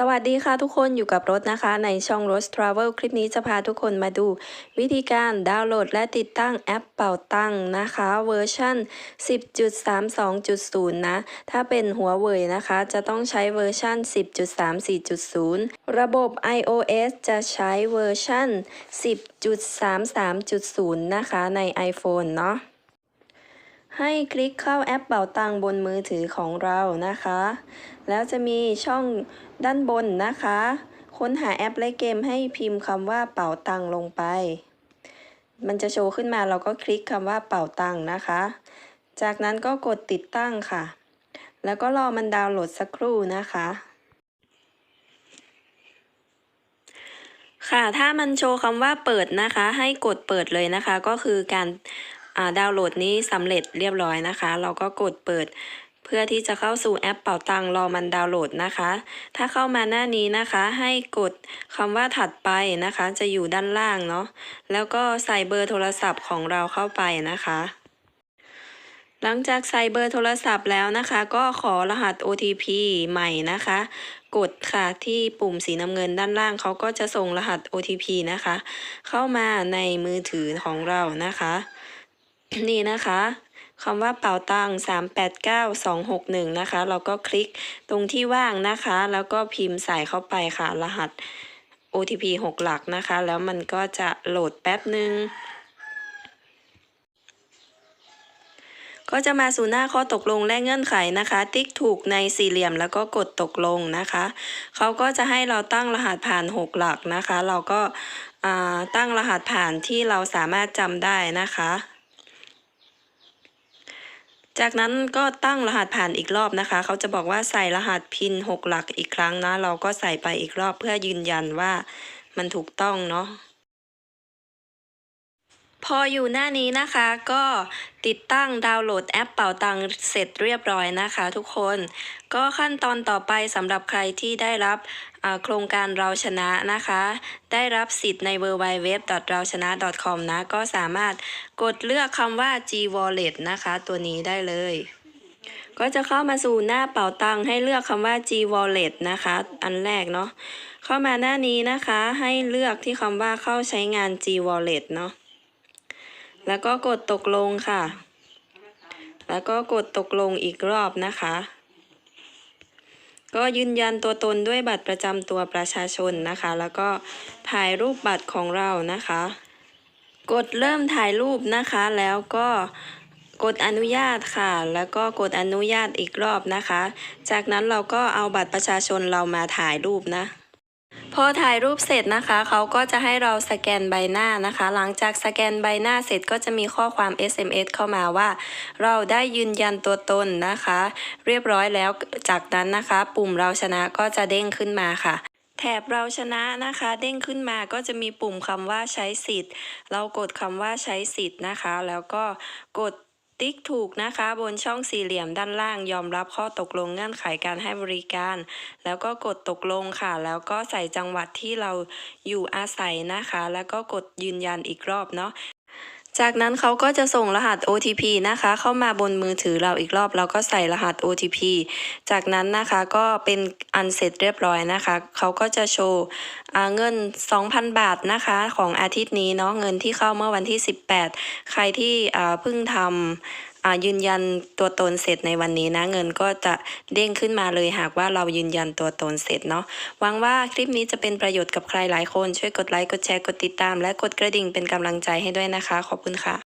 สวัสดีค่ะทุกคนอยู่กับรถนะคะ ในช่อง Rose Travel คลิปนี้จะพาทุกคนมาดู วิธีการดาวน์โหลดและติดตั้งแอปเป่าตังนะคะ เวอร์ชัน10.32.0 นะ ถ้าเป็นหัวเว่ยนะคะ จะต้องใช้เวอร์ชัน10.34.0 ระบบ iOS จะใช้เวอร์ชัน10.33.0 นะคะใน iPhone เนาะ ให้คลิกเข้าแอปเป่าตังบนมือถือของเรานะคะ แล้วจะมีช่องด้านบนนะคะ ค้นหาแอปและเกมให้พิมพ์คำว่าเป่าตังลงไป มันจะโชว์ขึ้นมาเราก็คลิกคำว่าเป่าตังนะคะ จากนั้นก็กดติดตั้งค่ะ แล้วก็รอมันดาวน์โหลดสักครู่นะคะค่ะ ถ้ามันโชว์คำว่าเปิดนะคะ ให้กดเปิดเลยนะคะ ก็คือการ ดาวน์โหลดนี้สำเร็จเรียบร้อยนะคะ เราก็กดเปิด เพื่อที่จะเข้าสู่แอปเป่าตังรอมันดาวน์โหลดนะคะ ถ้าเข้ามาหน้านี้นะคะ ให้กดคำว่าถัดไปนะคะ จะอยู่ด้านล่างเนาะแล้วก็ใส่เบอร์โทรศัพท์ของเราเข้าไปนะคะหลังจากใส่เบอร์โทรศัพท์แล้วนะคะ ก็ขอรหัส OTP ใหม่นะคะ กดค่ะที่ปุ่มสีน้ำเงินด้านล่างเขาก็จะส่งรหัส OTP นะคะ เข้ามาในมือถือของเรานะคะ นี่นะคะคำว่าเป่าตัง389261 นะคะ เราก็คลิกตรงที่ว่างนะคะ แล้วก็พิมพ์ใส่เข้าไปค่ะ รหัส OTP 6 หลักนะคะ แล้วมันก็จะโหลดแป๊บหนึ่งก็จะมาสู่หน้าข้อตกลงและเงื่อนไขนะคะ ติ๊กถูกในสี่เหลี่ยมแล้วก็กดตกลงนะคะ เขาก็จะให้เราตั้งรหัสผ่าน 6 หลักนะคะ เราก็ตั้งรหัสผ่านที่เราสามารถจำได้นะคะ จากนั้นก็ตั้งรหัสผ่านอีกรอบนะคะ เขาจะบอกว่าใส่รหัสพิน 6 หลักอีกครั้งนะ เราก็ใส่ไปอีกรอบเพื่อยืนยันว่ามันถูกต้องเนาะ พออยู่หน้านี้นะคะก็ติดตั้งดาวน์โหลดแอปเป่าตังเสร็จเรียบร้อยนะคะทุกคน ก็ขั้นตอนต่อไปสำหรับใครที่ได้รับโครงการเราชนะนะคะ ได้รับสิทธิ์ใน w w w เราชนะ .com นะ ก็สามารถกดเลือกคำว่า G Wallet นะคะ ตัวนี้ได้เลย ก็จะเข้ามาสู่หน้าเป่าตังให้เลือกคำว่า G Wallet นะคะ อันแรกเนาะเข้ามาหน้านี้นะคะให้เลือกที่คำว่าเข้าใช้งาน G Wallet เนาะ แล้วก็กดตกลงค่ะ แล้วก็กดตกลงอีกรอบนะคะ ก็ยืนยันตัวตนด้วยบัตรประจำตัวประชาชนนะคะ แล้วก็ถ่ายรูปบัตรของเรานะคะ กดเริ่มถ่ายรูปนะคะ แล้วก็กดอนุญาตค่ะ แล้วก็กดอนุญาตอีกรอบนะคะ จากนั้นเราก็เอาบัตรประชาชนเรามาถ่ายรูปนะ พอถ่ายรูปเสร็จนะคะ เขาก็จะให้เราสแกนใบหน้านะคะ หลังจากสแกนใบหน้าเสร็จก็จะมีข้อความ SMS เข้ามาว่า เราได้ยืนยันตัวตนนะคะ เรียบร้อยแล้วจากนั้นนะคะ ปุ่มเราชนะก็จะเด้งขึ้นมาค่ะแถบเราชนะนะคะ เด้งขึ้นมาก็จะมีปุ่มคำว่าใช้สิทธิ์ เรากดคำว่าใช้สิทธิ์นะคะ แล้วก็กด ติ๊กถูกนะคะ บนช่องสี่เหลี่ยมด้านล่างยอมรับข้อตกลงเงื่อนไขการให้บริการ แล้วก็กดตกลงค่ะ แล้วก็ใส่จังหวัดที่เราอยู่อาศัยนะคะ แล้วก็กดยืนยันอีกรอบเนาะ จากนั้นเขาก็จะส่งรหัส OTP นะคะ เข้ามาบนมือถือเราอีกรอบเราก็ใส่รหัส OTP จากนั้นนะคะก็เป็นอันเสร็จเรียบร้อยนะคะ เขาก็จะโชว์เงิน 2,000 บาทนะคะ ของอาทิตย์นี้เนาะเงินที่เข้าเมื่อวันที่ 18 ใครที่เพิ่งทำ ยืนยันตัวตนเสร็จในวันนี้นะเงินก็จะเด้งขึ้นมาเลยหากว่าเรายืนยันตัวตนเสร็จเนาะหวังว่าคลิปนี้จะเป็นประโยชน์กับใครหลายคนช่วยกดไลค์กดแชร์กดติดตาม และกดกระดิ่งเป็นกำลังใจให้ด้วยนะคะ ขอบคุณค่ะ